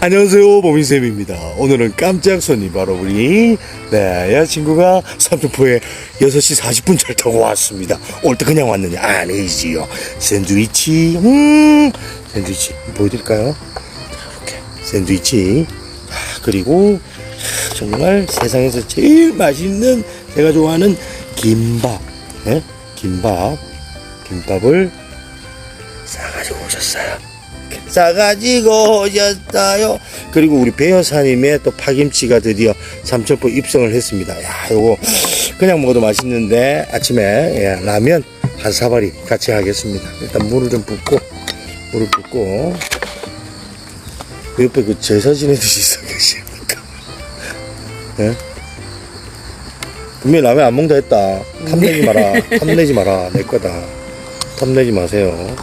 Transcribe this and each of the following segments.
안녕하세요 보민쌤입니다. 오늘은 깜짝 손님 바로 우리 네 여자친구가 삼천포에 6시 40분 잘 타고 왔습니다. 올 때 그냥 왔느냐? 아니지요. 샌드위치 음 샌드위치 보여드릴까요? 이렇게 샌드위치. 아, 그리고 정말 세상에서 제일 맛있는 제가 좋아하는 김밥 네? 김밥. 김밥을 싸가지고 오셨어요 싸가지고 오셨어요. 그리고 우리 배 여사님의 또 파김치가 드디어 삼천포 입성을 했습니다. 야, 요거 그냥 먹어도 맛있는데 아침에 예, 라면 한 사발이 같이 하겠습니다. 일단 물을 좀 붓고 물을 붓고 그 옆에 그 제사 지내듯이 있어 계십니까? 예? 분명히 라면 안 먹다 했다. 탐내지 마라. 탐내지 마라. 내 거다. 탐내지 마세요.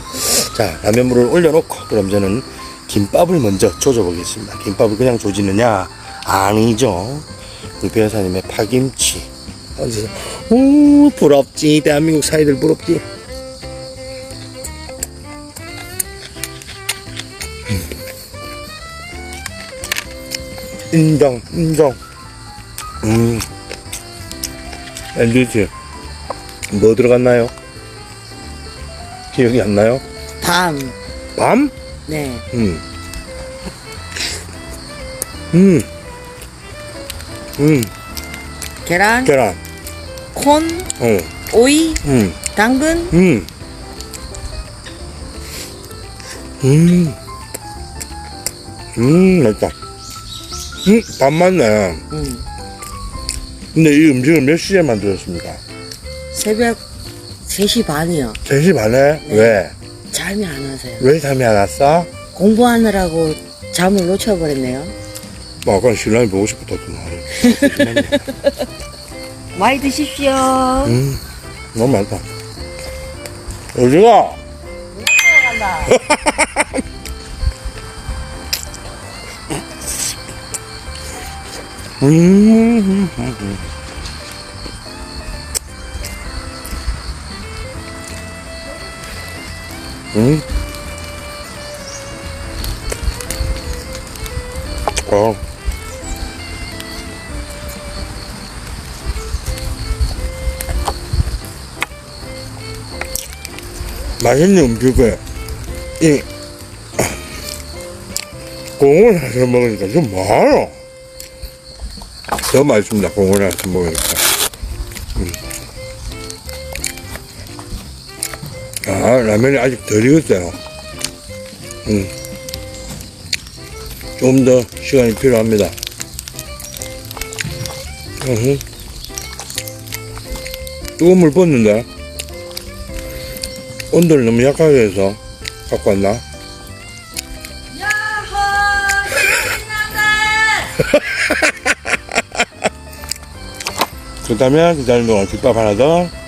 자, 라면물을 올려놓고, 그럼 저는 김밥을 먼저 조져 보겠습니다. 김밥을 그냥 조지느냐? 아니죠. 우리 배여사님의 파김치. 오, 부럽지. 대한민국 사이들 부럽지. 음. 인정, 인정. 음. 샌드위치. 뭐 들어갔나요? 기억이 안 나요? 밤. 밤? 네. 음. 음. 음. 계란, 계란. 콘, 어. 오이, 음. 당근. 음. 음. 음, 맛있다. 음, 밥 맞네. 음. 근데 이 음식을 몇 시에 만들었습니까? 새벽 3시 반이요. 3시 반에? 네. 왜? 잠이 안 와서요. 왜 잠이 안 왔어? 공부하느라고 잠을 놓쳐버렸네요. 뭐, 아까 신랑이 보고 싶었더만. 많이 드십시오. 음, 너무 많다. 간다. 음. 음. 어. 맛있는 음식을 이 공을 해서 먹으니까 좀 많아. 더 맛있습니다. 공을 해서 먹으니까. 음. 아, 라면이 아직 덜 익었어요. 음. 좀더 시간이 필요합니다. 으흠. 뜨거운 물 붓는데 온도를 너무 약하게 해서 갖고 왔나? 야호! 그렇다면 기다리는 동안 김밥 하나 더.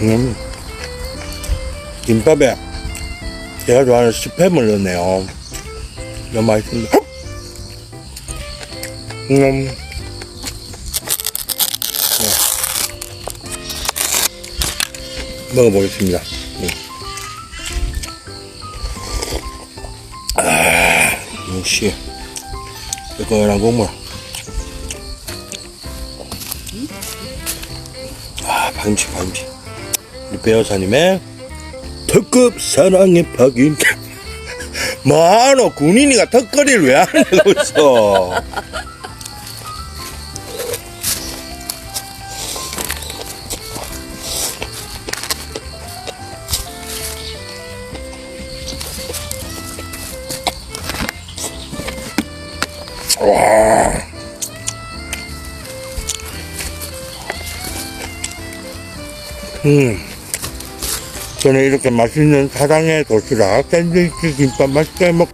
음. 김밥에 제가 좋아하는 스팸을 넣네요. 너무 맛있습니다. 음. 네. 먹어보겠습니다. 음. 아, 역시. 뜨거운 국물. 아, 파김치. 우리 배여사님의 특급 사랑의 파김치. 뭐하노, 군인이가 턱걸이를 왜 하냐고 있어. 와. 음. 저는 이렇게 맛있는 사랑의 도시락 샌드위치 김밥 맛있게 먹